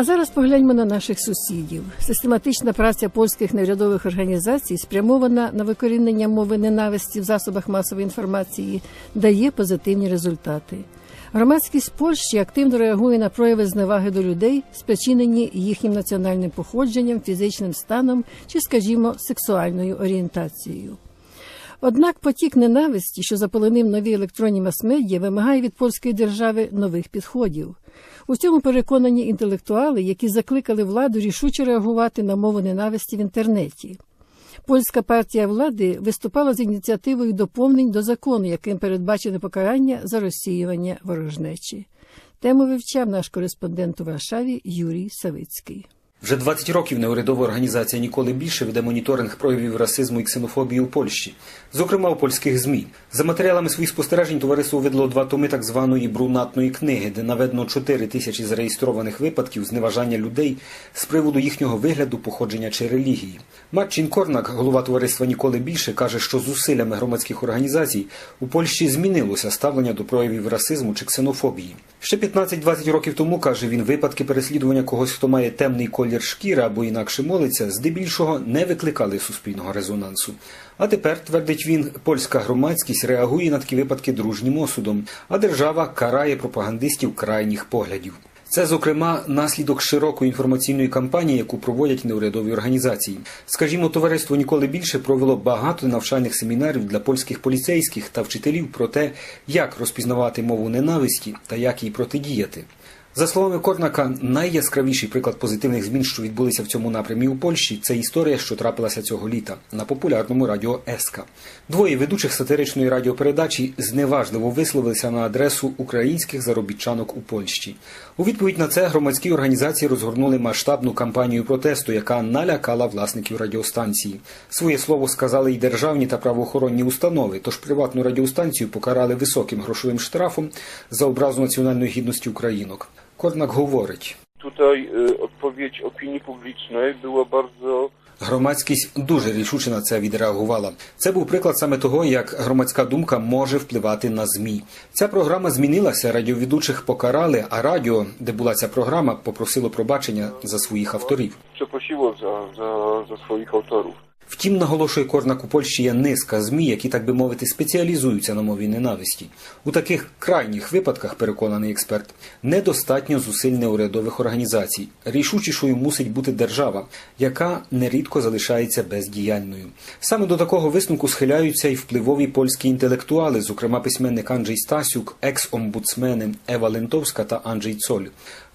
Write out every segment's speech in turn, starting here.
А зараз погляньмо на наших сусідів. Систематична праця польських неурядових організацій, спрямована на викорінення мови ненависті в засобах масової інформації, дає позитивні результати. Громадськість Польщі активно реагує на прояви зневаги до людей, спричинені їхнім національним походженням, фізичним станом чи, скажімо, сексуальною орієнтацією. Однак потік ненависті, що заполонив нові електронні мас-медіа, вимагає від польської держави нових підходів. У цьому переконані інтелектуали, які закликали владу рішуче реагувати на мову ненависті в інтернеті. Польська партія влади виступала з ініціативою доповнень до закону, яким передбачене покарання за розсіювання ворожнечі. Тему вивчав наш кореспондент у Варшаві Юрій Савицький. Вже 20 років неурядова організація ніколи більше веде моніторинг проявів расизму і ксенофобії у Польщі, зокрема у польських змі. За матеріалами своїх спостережень товариство видало два томи так званої брунатної книги, де наведено 4 тисячі зареєстрованих випадків зневажання людей з приводу їхнього вигляду, походження чи релігії. Марчин Корнак, голова товариства Ніколи більше, каже, що зусиллями громадських організацій у Польщі змінилося ставлення до проявів расизму чи ксенофобії. Ще 15-20 років тому, каже він, випадки переслідування когось, хто має темний колір шкіри або інакше молиться, здебільшого не викликали суспільного резонансу. А тепер, твердить він, польська громадськість реагує на такі випадки дружнім осудом, а держава карає пропагандистів крайніх поглядів. Це, зокрема, наслідок широкої інформаційної кампанії, яку проводять неурядові організації. Скажімо, товариство ніколи більше провело багато навчальних семінарів для польських поліцейських та вчителів про те, як розпізнавати мову ненависті та як їй протидіяти. За словами Корнака, найяскравіший приклад позитивних змін, що відбулися в цьому напрямі у Польщі, це історія, що трапилася цього літа на популярному радіо Еска. Двоє ведучих сатиричної радіопередачі зневажливо висловилися на адресу українських заробітчанок у Польщі. У відповідь на це громадські організації розгорнули масштабну кампанію протесту, яка налякала власників радіостанції. Своє слово сказали й державні та правоохоронні установи. Тож приватну радіостанцію покарали високим грошовим штрафом за образу національної гідності українок. Корнак говорить. Tutaj y, odpowiedź opinii publicznej była bardzo Громадськість дуже рішуче на це відреагувала. Це був приклад саме того, як громадська думка може впливати на змі. Ця програма змінилася. Радіоведучих покарали, а радіо, де була ця програма, попросило пробачення за своїх авторів. przeprosiło za, za, za swoich autorów. Втім, наголошує Корнак, у Польщі є низка змі, які, так би мовити, спеціалізуються на мові ненависті. У таких крайніх випадках, переконаний експерт, недостатньо зусиль неурядових організацій. Рішучішою мусить бути держава, яка нерідко залишається бездіяльною. Саме до такого висновку схиляються й впливові польські інтелектуали, зокрема письменник Анджей Стасюк, екс-омбудсмени Ева Лентовська та Анджей Цоль.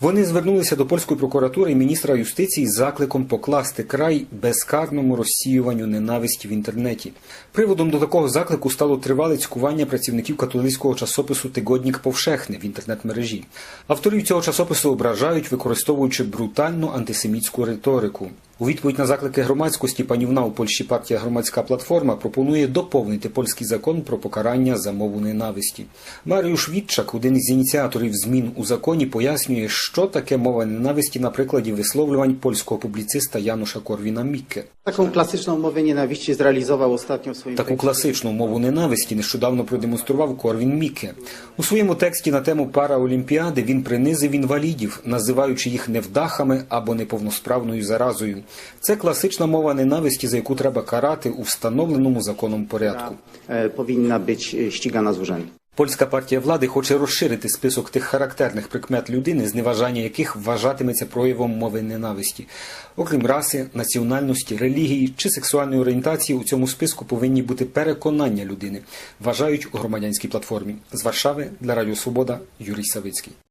Вони звернулися до польської прокуратури і міністра юстиції з закликом покласти край безкарному розсіюванню ненависті в інтернеті. Приводом до такого заклику стало тривале цькування працівників католицького часопису Тигоднік Повшехне в інтернет-мережі. Авторів цього часопису ображають, використовуючи брутальну антисемітську риторику. У відповідь на заклики громадськості панівна у Польщі партія Громадська платформа пропонує доповнити польський закон про покарання за мову ненависті. Маріуш Вітчак, один із ініціаторів змін у законі, пояснює, що таке мова ненависті на прикладі висловлювань польського публіциста Януша Корвіна Мікке. Taką klasyczną mowę nienawiści zrealizował ostatnio w swoim Таку класичну мову ненависті нещодавно продемонстрував Корвін Мікке. У своєму тексті на тему Параолімпіади він принизив інвалідів, називаючи їх невдахами або неповносправною заразою. Це класична мова ненависті, за яку треба карати у встановленому законом порядку. e, powinna być e, ścigana. Польська партія влади хоче розширити список тих характерних прикмет людини, зневажання яких вважатиметься проявом мови ненависті. Окрім раси, національності, релігії чи сексуальної орієнтації, у цьому списку повинні бути переконання людини, вважають у громадянській платформі. З Варшави для Радіо Свобода Юрій Савицький.